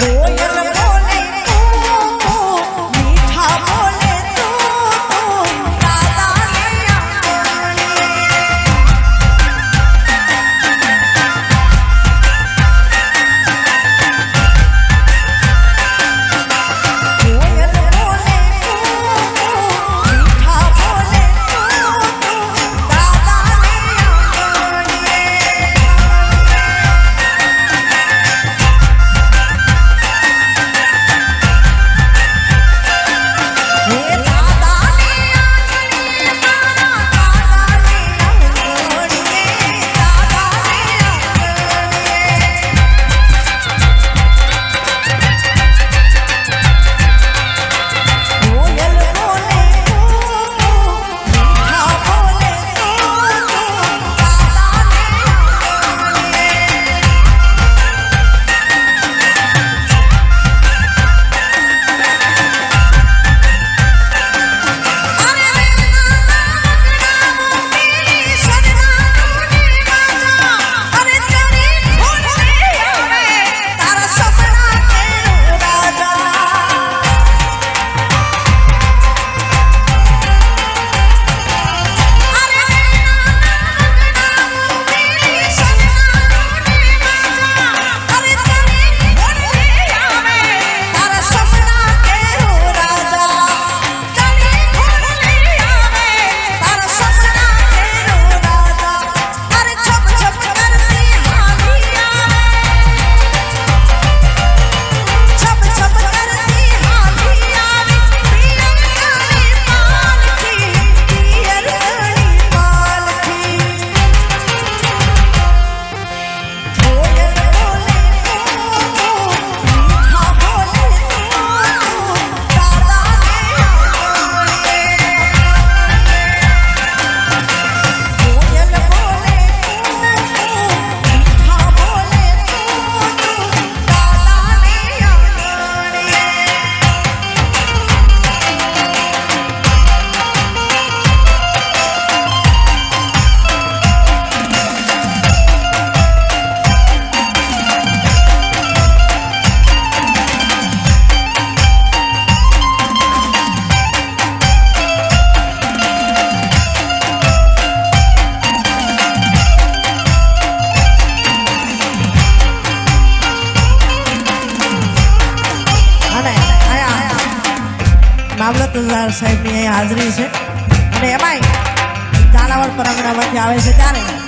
Voy મામલતદાર સાહેબની અહીં હાજરી છે. અને એમાંય ઝાલાવાડ પરંપરામાંથી આવે છે ત્યારે.